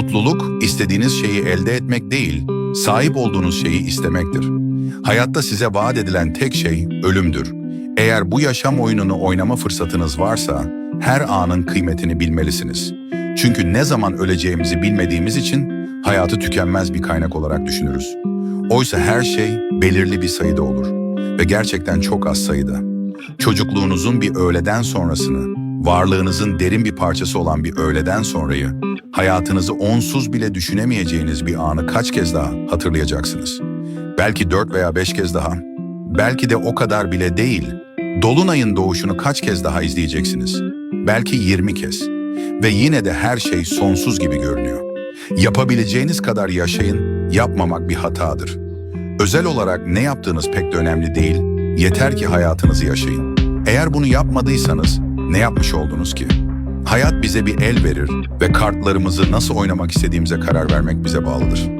Mutluluk istediğiniz şeyi elde etmek değil, sahip olduğunuz şeyi istemektir. Hayatta size vaat edilen tek şey ölümdür. Eğer bu yaşam oyununu oynama fırsatınız varsa her anın kıymetini bilmelisiniz. Çünkü ne zaman öleceğimizi bilmediğimiz için hayatı tükenmez bir kaynak olarak düşünürüz. Oysa her şey belirli bir sayıda olur ve gerçekten çok az sayıda. Çocukluğunuzun bir öğleden sonrasını, varlığınızın derin bir parçası olan bir öğleden sonrayı, hayatınızı onsuz bile düşünemeyeceğiniz bir anı kaç kez daha hatırlayacaksınız? Belki dört veya beş kez daha, belki de o kadar bile değil. Dolunayın doğuşunu kaç kez daha izleyeceksiniz? Belki 20 kez. Ve yine de her şey sonsuz gibi görünüyor. Yapabileceğiniz kadar yaşayın, yapmamak bir hatadır. Özel olarak ne yaptığınız pek de önemli değil, yeter ki hayatınızı yaşayın. Eğer bunu yapmadıysanız ne yapmış oldunuz ki? Hayat bize bir el verir ve kartlarımızı nasıl oynamak istediğimize karar vermek bize bağlıdır.